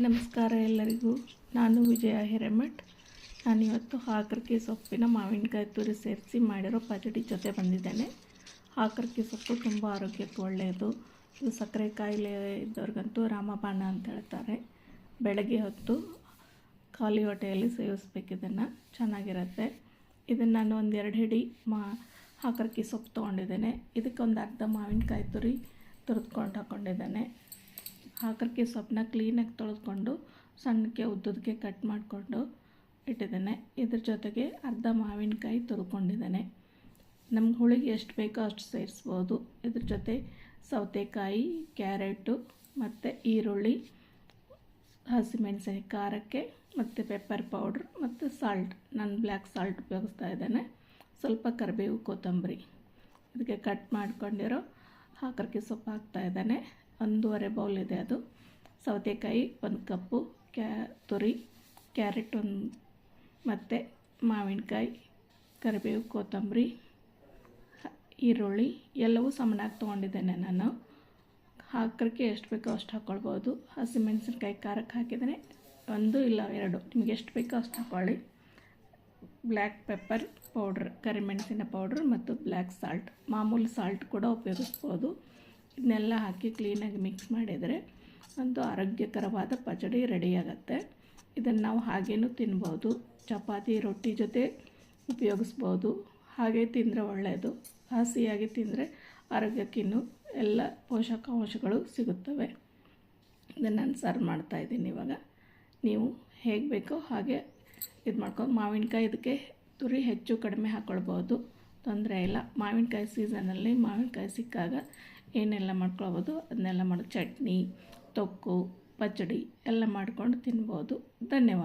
ನಮಸ್ಕಾರ ಎಲ್ಲರಿಗೂ. ನಾನು ವಿಜಯ ಹಿರೇಮಠ್. ನಾನಿವತ್ತು ಹಾಕರ್ಕಿ ಸೊಪ್ಪಿನ ಮಾವಿನಕಾಯಿ ತುರಿ ಸೇರಿಸಿ ಮಾಡಿರೋ ಪಚಡಿ ಜೊತೆ ಬಂದಿದ್ದೇನೆ. ಹಾಕರ್ಕಿ ಸೊಪ್ಪು ತುಂಬ ಆರೋಗ್ಯಕ್ಕೆ ಒಳ್ಳೆಯದು. ಇದು ಸಕ್ಕರೆ ಕಾಯಿಲೆ ಇದ್ದವ್ರಿಗಂತೂ ರಾಮಬಾಣ ಅಂತ ಹೇಳ್ತಾರೆ. ಬೆಳಗ್ಗೆ ಹೊತ್ತು ಖಾಲಿ ಹೊಟ್ಟೆಯಲ್ಲಿ ಸೇವಿಸ್ಬೇಕು ಇದನ್ನು. ಚೆನ್ನಾಗಿರುತ್ತೆ. ಇದನ್ನು ನಾನು ಒಂದೆರಡು ಹಿಡಿ ಮಾ ಹಾಕರ್ಕಿ ಸೊಪ್ಪು ತೊಗೊಂಡಿದ್ದೇನೆ. ಇದಕ್ಕೊಂದು ಅರ್ಧ ಮಾವಿನಕಾಯಿ ತುರಿ ತುರಿದ್ಕೊಂಡು ಹಾಕ್ಕೊಂಡಿದ್ದೇನೆ ಹಾಕರ್ಕಿ ಸೊಪ್ಪನ್ನ ಕ್ಲೀನಾಗಿ ತೊಳೆದುಕೊಂಡು, ಸಣ್ಣಕ್ಕೆ ಉದ್ದದಕ್ಕೆ ಕಟ್ ಮಾಡಿಕೊಂಡು ಇಟ್ಟಿದ್ದೇನೆ. ಇದ್ರ ಜೊತೆಗೆ ಅರ್ಧ ಮಾವಿನಕಾಯಿ ತುರ್ಕೊಂಡಿದ್ದೇನೆ. ನಮ್ಗೆ ಹುಳಿಗೆ ಎಷ್ಟು ಬೇಕೋ ಅಷ್ಟು ಸೇರಿಸ್ಬೋದು. ಇದ್ರ ಜೊತೆ ಸೌತೆಕಾಯಿ, ಕ್ಯಾರೆಟು ಮತ್ತು ಈರುಳ್ಳಿ ಹಸಿಮೆಣಸಿನ ಖಾರಕ್ಕೆ ಮತ್ತು ಪೆಪ್ಪರ್ ಪೌಡ್ರ್ ಮತ್ತು ಸಾಲ್ಟ್ ನಾನು ಬ್ಲ್ಯಾಕ್ ಸಾಲ್ಟ್ ಉಪಯೋಗಿಸ್ತಾ ಇದ್ದೇನೆ. ಸ್ವಲ್ಪ ಕರಿಬೇವು ಕೊತ್ತಂಬರಿ. ಇದಕ್ಕೆ ಕಟ್ ಮಾಡ್ಕೊಂಡಿರೋ ಹಾಕರ್ಕಿ ಸೊಪ್ಪು ಹಾಕ್ತಾ ಇದ್ದಾನೆ. ಒಂದೂವರೆ ಬೌಲ್ ಇದೆ ಅದು. ಸೌತೆಕಾಯಿ ಒಂದು ಕಪ್ಪು, ಕ್ಯಾ, ತುರಿ, ಕ್ಯಾರೆಟ್ ಒಂದು ಮತ್ತು ಮಾವಿನಕಾಯಿ, ಕರಿಬೇವು, ಕೊತ್ತಂಬರಿ ಈರುಳ್ಳಿ ಎಲ್ಲವೂ ಸಮನಾಗಿ ತೊಗೊಂಡಿದ್ದೇನೆ ನಾನು. ಹಾಕಕ್ಕೆ ಎಷ್ಟು ಬೇಕೋ ಅಷ್ಟು ಹಾಕ್ಕೊಳ್ಬೋದು ಹಸಿಮೆಣಸಿನ್ಕಾಯಿ ಖಾರಕ್ಕೆ ಹಾಕಿದರೆ ಒಂದು ಇಲ್ಲ ಎರಡು. ನಿಮಗೆ ಎಷ್ಟು ಬೇಕೋ ಅಷ್ಟು ಹಾಕ್ಕೊಳ್ಳಿ ಬ್ಲ್ಯಾಕ್ ಪೆಪ್ಪರ್ ಪೌಡ್ರ್, ಕರಿಮೆಣಸಿನ ಪೌಡ್ರ್ ಮತ್ತು ಬ್ಲ್ಯಾಕ್ ಸಾಲ್ಟ್. ಮಾಮೂಲಿ ಸಾಲ್ಟ್ ಕೂಡ ಉಪಯೋಗಿಸ್ಬೋದು. ಇದನ್ನೆಲ್ಲ ಹಾಕಿ ಕ್ಲೀನಾಗಿ ಮಿಕ್ಸ್ ಮಾಡಿದರೆ ಒಂದು ಆರೋಗ್ಯಕರವಾದ ಪಚಡಿ ರೆಡಿಯಾಗತ್ತೆ ಇದನ್ನು ನಾವು ಹಾಗೇನೂ ತಿನ್ಬೋದು. ಚಪಾತಿ, ರೊಟ್ಟಿ ಜೊತೆ ಉಪಯೋಗಿಸ್ಬೋದು. ಹಾಗೆ ತಿಂದರೆ ಒಳ್ಳೆಯದು ಹಸಿಯಾಗಿ ತಿಂದರೆ ಆರೋಗ್ಯಕ್ಕಿನ್ನೂ ಎಲ್ಲ ಪೋಷಕಾಂಶಗಳು ಸಿಗುತ್ತವೆ. ಇದನ್ನು ನಾನು ಸರ್ವ್ ಮಾಡ್ತಾಯಿದ್ದೀನಿ ಇವಾಗ. ನೀವು ಹೇಗೆ ಬೇಕೋ ಹಾಗೆ ಇದು ಮಾಡ್ಕೊಂಡು ಮಾವಿನಕಾಯಿ ಇದಕ್ಕೆ ತುರಿ ಹೆಚ್ಚು ಕಡಿಮೆ ಹಾಕ್ಕೊಳ್ಬೋದು ತೊಂದರೆ ಇಲ್ಲ. ಮಾವಿನಕಾಯಿ ಸೀಸನಲ್ಲಿ ಮಾವಿನಕಾಯಿ ಸಿಕ್ಕಾಗ ಏನೆಲ್ಲ ಮಾಡ್ಕೊಳ್ಬೋದು ಅದನ್ನೆಲ್ಲ ಮಾಡಿ. ಚಟ್ನಿ ತೊಕ್ಕು ಪಚ್ಚಡಿ ಎಲ್ಲ ಮಾಡ್ಕೊಂಡು ತಿನ್ಬೋದು. ಧನ್ಯವಾದ.